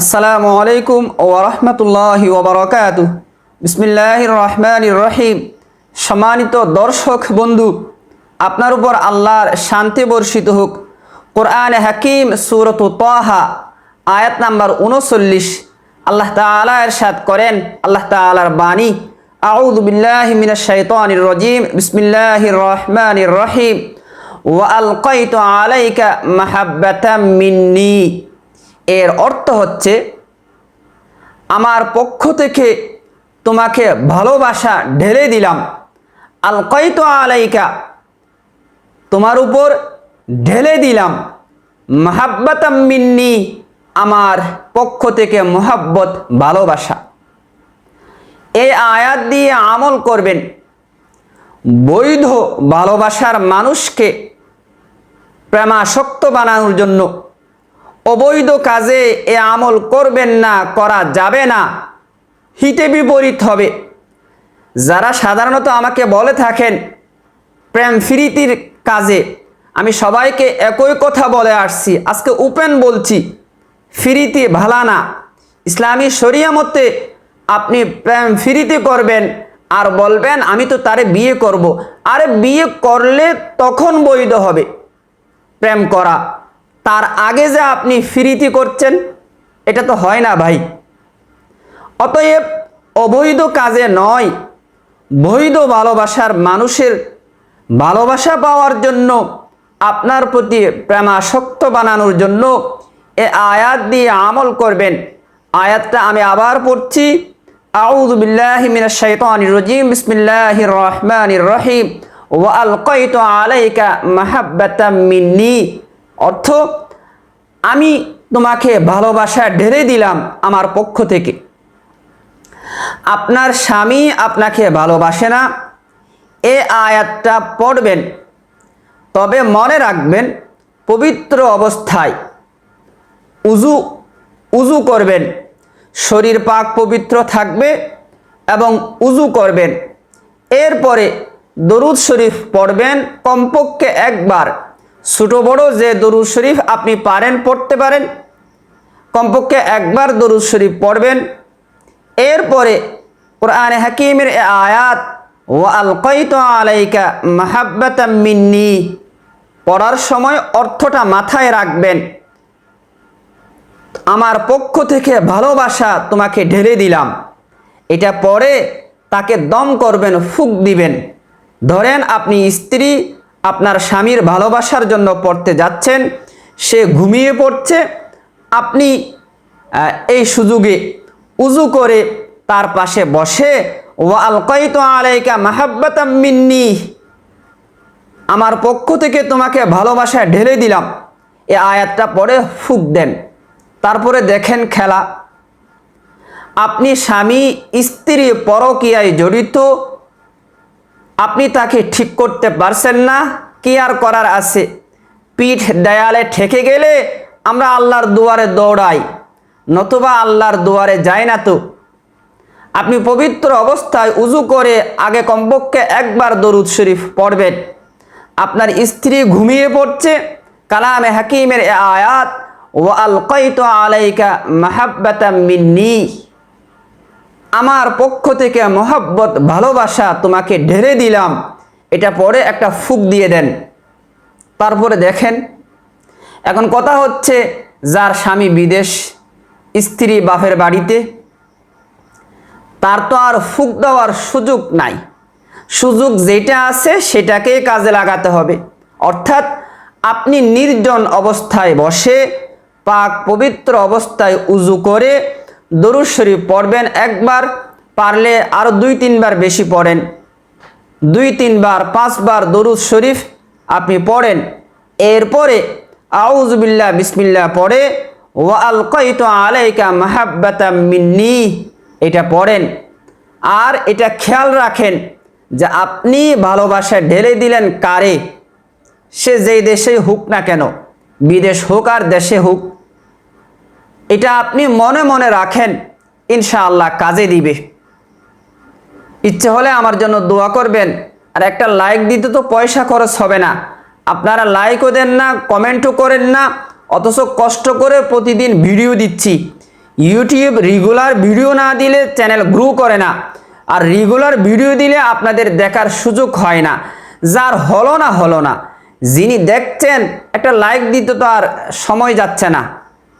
আসসালামু আলাইকুম ওরহমতুল্লাহি ওবরকাত বিসমিল্লাহ রহমান রহিম। সম্মানিত দর্শক বন্ধু, আপনার উপর আল্লাহর শান্তি বর্ষিত হোক। কোরআন হাকিম সুরত তহা, আয়াত নাম্বার উনচল্লিশ আল্লাহ তালা এরশাদ করেন, আল্লাহ তালার বাণী। আউযু বিল্লাহি মিনাশ শাইতানির রাজিম। বিসমিল্লাহির রহমানির রহিম। ওয়া আলকাইতু আলাইকা মাহাব্বাতাম মিন্নি। এর অর্থ হচ্ছে, আমার পক্ষ থেকে তোমাকে ভালোবাসা ঢেলে দিলাম। আলকাইতু আলাইকা, তোমার উপর ঢেলে দিলাম। মাহাব্বাতাম মিন্নি, আমার পক্ষ থেকে মোহাব্বত, ভালোবাসা। এই আয়াত দিয়ে আমল করবেন। বৈধ ভালোবাসার মানুষকে প্রেমাসক্ত বানানোর জন্য অবৈধ কাজে এ আমল করবেন না, করা যাবে না। হিতে বিপরীত হবে। যারা সাধারণত আমাকে বলে থাকেন, প্রেম ফিরিতির কাজে, আমি সবাইকে একই কথা বলে আসছি। আজকে উপেন বলছি ফিরিতি ভালা না। ইসলামী শরিয়া মতে আপনি প্রেম ফিরিতি করবেন, আর বলবেন, আমি তো তারে বিয়ে করব। আরে বিয়ে করলে তখন বৈধ হবে প্রেম করা। তার আগে যে আপনি ফিরিতি করছেন, এটা তো হয় না ভাই। অতএব অবৈধ কাজে নয়, বৈধ ভালোবাসার মানুষের ভালোবাসা পাওয়ার জন্য আপনার প্রতি প্রেমাসক্ত বানানোর জন্য এ আয়াত দিয়ে আমল করবেন। আয়াতটা আমি আবার পড়ছি, আউযু রহিম, ওয়া আলকাইতু আলাইকা অর্থ, আমি তোমাকে ভালোবাসা ঢেলে দিলাম আমার পক্ষ থেকে। আপনার স্বামী আপনাকে ভালোবাসে না, এ আয়াতটা পড়বেন। তবে মনে রাখবেন, পবিত্র অবস্থায় উজু উজু করবেন। শরীর পাক পবিত্র থাকবে এবং উজু করবেন। এরপরে দরুদ শরীফ পড়বেন কমপক্ষে একবার। ছোটো বড় যে দরুদ শরীফ আপনি পারেন, পড়তে পারেন। কমপক্ষে একবার দরুদ শরীফ পড়বেন। এরপরে কোরআন হাকিমের আয়াত ও আলকাইত আলাইকা মাহাব্বাতাম মিন্নি পড়ার সময় অর্থটা মাথায় রাখবেন। আমার পক্ষ থেকে ভালোবাসা তোমাকে ঢেলে দিলাম। এটা পরে তাকে দম করবেন, ফুক দিবেন। ধরেন আপনি স্ত্রী আপনার স্বামীর ভালোবাসার জন্য পড়তে যাচ্ছেন, সে ঘুমিয়ে পড়ছে, আপনি এই সুযোগে উজু করে তার পাশে বসে ও আলাইকা মিন্নি আমার পক্ষ থেকে তোমাকে ভালোবাসা ঢেলে দিলাম এ আয়াতটা পরে ফুক দেন। তারপরে দেখেন খেলা। আপনি স্বামী, স্ত্রী পরকীয়ায় জড়িত আপনি তাকে ঠিক করতে পারছেন না, কি আর করার আছে? পিঠ দেয়ালে ঠেকে গেলে আমরা আল্লাহর দুয়ারে দৌড়াই, নতুবা আল্লাহর দুয়ারে যাই না তো। আপনি পবিত্র অবস্থায় উজু করে আগে কমপক্ষে একবার দরুদ শরীফ পড়বেন। আপনার স্ত্রী ঘুমিয়ে পড়ছে, কালামে হাকিমের আয়াত ও আল আলকাইত আলাইকা মাহাব্বাতাম মিন্নি। আমার পক্ষ থেকে মহাব্বত, ভালোবাসা তোমাকে ঢেলে দিলাম। এটা পরে একটা ফুক দিয়ে দেন। তারপরে দেখেন, এখন কথা হচ্ছে যার স্বামী বিদেশ, স্ত্রী বাপের বাড়িতে, তার তো আর ফুক দেওয়ার সুযোগ নাই। সুযোগ যেটা আছে সেটাকে কাজে লাগাতে হবে। অর্থাৎ আপনি নির্জন অবস্থায় বসে, পাক পবিত্র অবস্থায় উজু করে দরুদ শরীফ পড়বেন। একবার পারলে আরও দুই, তিনবার বেশি পড়েন। দুই, তিনবার, পাঁচবার দরুদ শরীফ আপনি পড়েন। এরপরে আউজবিল্লা বিসমিল্লা পড়ে, ওয়া আলকাইতু আলাইকা মাহাব্বাতাম মিন্নি, এটা পড়েন। আর এটা খেয়াল রাখেন যে আপনি ভালোবাসা ঢেলে দিলেন কারে? সে যেই দেশেই হোক না কেন, বিদেশ হোক আর দেশে হোক এটা আপনি মনে মনে রাখেন, ইনশাআল্লাহ কাজে দিবে। ইচ্ছে হলে আমার জন্য দোয়া করবেন, আর একটা লাইক দিতে তো পয়সা খরচ হবে না। আপনারা লাইকও দেন না কমেন্টও করেন না, অথচ কষ্ট করে প্রতিদিন ভিডিও দিচ্ছি। ইউটিউব রেগুলার ভিডিও না দিলে চ্যানেল গ্রো করে না, আর রেগুলার ভিডিও দিলে আপনাদের দেখার সুযোগ হয় না। যার হলো না হলো না। যিনি দেখছেন, একটা লাইক দিতে তো আর সময় যাচ্ছে না।